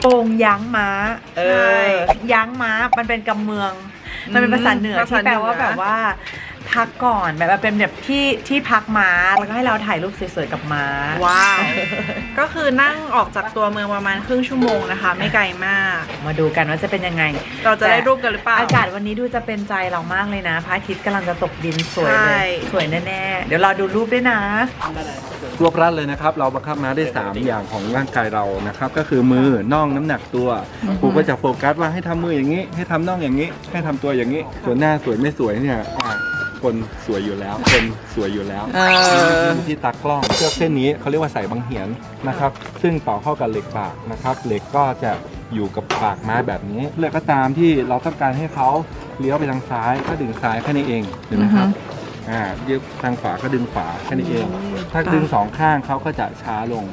โป่งย้างม้าเอใช่อย้างม้ามันเป็นกำเมือง มันเป็นภาษาเหนือภาษาที่แปลว่าเหนือแบบว่า พักก่อนแบบว่าเป็นแบบที่ที่พักม้าแล้วก็ให้เราถ่ายรูปสวยๆกับม้า ว้าว ก็คือนั่งออกจากตัวเมืองประมาณครึ่งชั่วโมงนะคะ ไม่ไกลมาก มาดูกันว่าจะเป็นยังไงเราจะได้รูปกันหรือเปล่า อากาศวันนี้ดูจะเป็นใจเรามากเลยนะพระอาทิตย์กำลังจะตกดินสวยเลใช่ ย สวยแน่ๆ เดี๋ยวรอดูรูปด้วยนะ รวบรัดเลยนะครับ เราบังคับม้าได้ 3 อย่างของร่างกายเรานะครับ ก็คือมือน่องน้ำหนักตัวครูก็จะโฟกัสว่าให้ทำมืออย่างนี้ ให้ทำน่องอย่างนี้ ให้ทำตัวอย่างนี้ ส่วนหน้าสวยไม่สวยเนี่ยอะ คนสวยอยู่แล้ว คนสวยอยู่แล้วเอออ ยู่ที่ตากล้องเชือกเส้นนี้เขาเรียกว่าสายบังเหียนนะครับ ซึ่งต่อเข้ากับเหล็กปากนะครับ เหล็กก็จะอยู่กับปากม้าแบบนี้เลือกก็ตามที่เราต้องการให้เขาเลี้ยวไปทางซ้ายก็ดึงซ้ายแค่นี้เองเห็นไหมครับอ่ายึดทางขวาก็ดึงขวาแค่นี้เอง ถ้าดึงสองข้างเขาก็จะช้าลง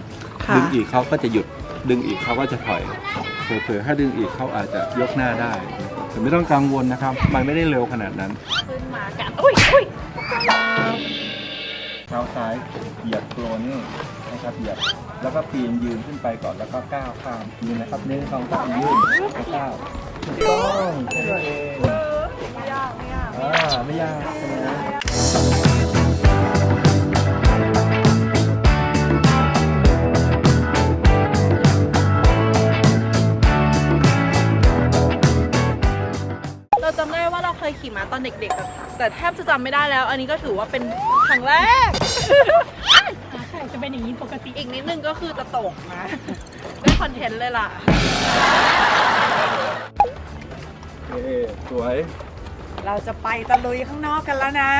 ค่ะ ดึงอีกเขาก็จะหยุดดึงอีกเขาก็จะถอยเผลอๆถ้าดึงอีกเขาอาจจะยกหน้าได้นะครับ แต่ไม่ต้องกังวลนะครับ มันไม่ได้เร็วขนาดนั้นขึ้นมากันอุ้ยอุ้ยเท้าซ้ายเหยียบโคลนนี่นะครับเหยียบแล้วก็ปีนยืนขึ้นไปก่อนแล้วก็ก้าวข้ามยืนนะครับหนึ่งสองสามยืนแล้วก้าวถูกต้องแค่นี้เองไม่ยากไม่ยากอ่าไม่ยากใช่ไหม ตอนเด็กๆอะแต่แทบจะจำไม่ได้แล้ว อันนี้ก็ถือว่าเป็นครั้งแรก ใช่จะเป็นอย่างนี้ปกติอีกนิดนึงก็คือจะตกนะได้คอนเทนต์เลยล่ะโอเคสวย เราจะไปตะลุยข้างนอกกันแล้วนะ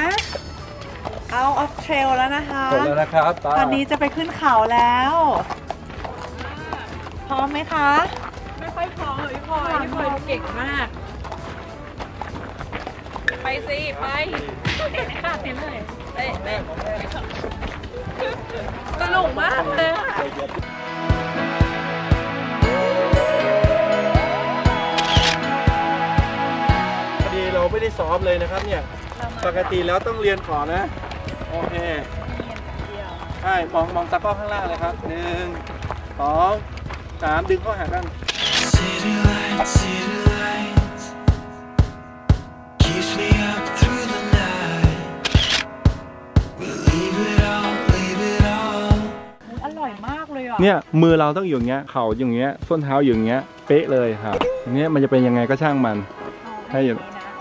เอาออฟเทรลแล้วนะคะ จบแล้วนะครับตาตอนนี้จะไปขึ้นเขาแล้ว พร้อมไหมคะ ไม่ค่อยพร้อมเลยพี่พลอยพี่พลอยเก่งมาก ไปสิไปเต้นค่ะเต้นเลยเต้เต้สนุกมากเลยพอดีเราไม่ได้ซ้อมเลยนะครับเนี่ย ปกติแล้วต้องเรียนก่อนนะ โอเคใช่มองมองตะกร้อข้างล่างเลยครับหนึ่งสองสามดึงเข้าหากัน เนี่ยมือเราต้องอยู่อย่างเงี้ยเข่าอย่างเงี้ยส้นเท้าอย่างเงี้ยเป๊ะเลยครับอย่างเงี้ยมันจะเป็นยังไงก็ช่างมันให้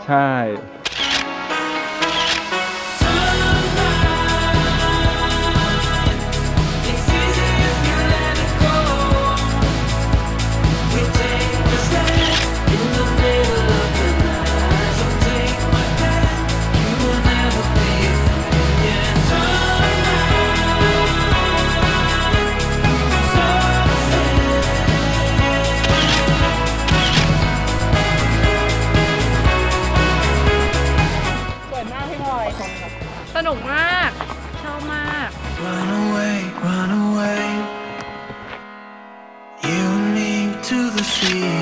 ใช่ นุกมาก ชอบมาก Run away, run away. You and me to the sea.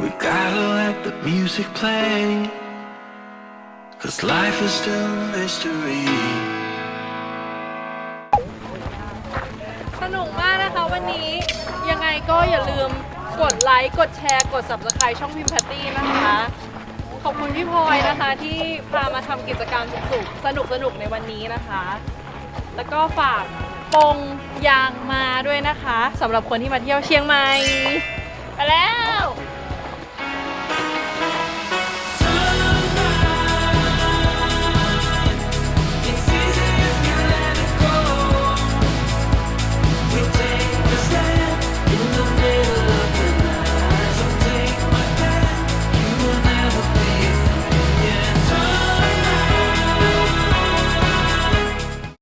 We gotta let the music play. Cause life is still a mystery. สนุกมากนะคะวันนี้ ยังไงก็อย่าลืมกดไลค์ กดแชร์ กด subscribe ช่องพิมพ์แพตตี้นะคะ ขอบคุณพี่พลอยนะคะที่พามาทำกิจกรรมสุกสนุกสนุกๆในวันนี้นะคะ แล้วก็ฝากปงยางมาด้วยนะคะสำหรับคนที่มาเที่ยวเชียงใหม่ไปแล้ว